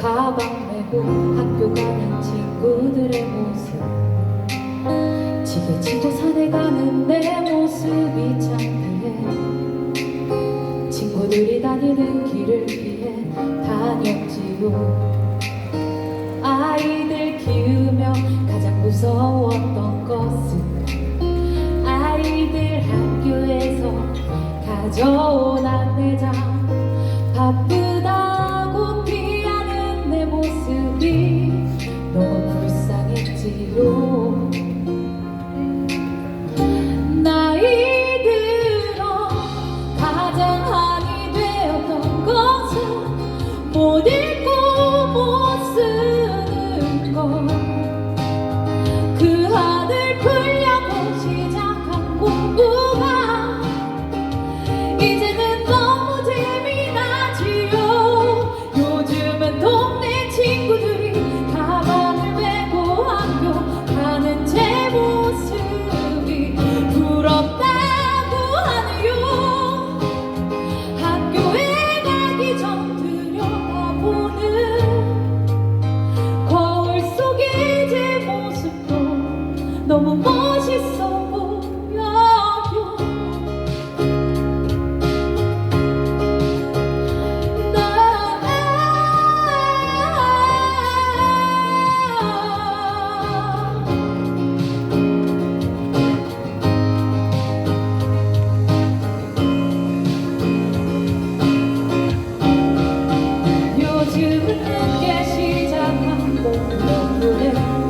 가방 메고 학교 가는 친구들의 모습. 지게 치고 산에 가는 내 모습이 창피해. 친구들이 다니는 길을 피해 다녔지요. 아이들 키우며 가장 무서웠던 것은 아이들 학교에서 가져온 안내 나이 들어 가장 한이 되었던 것은 못 읽고 못 쓰는 것 Yeah.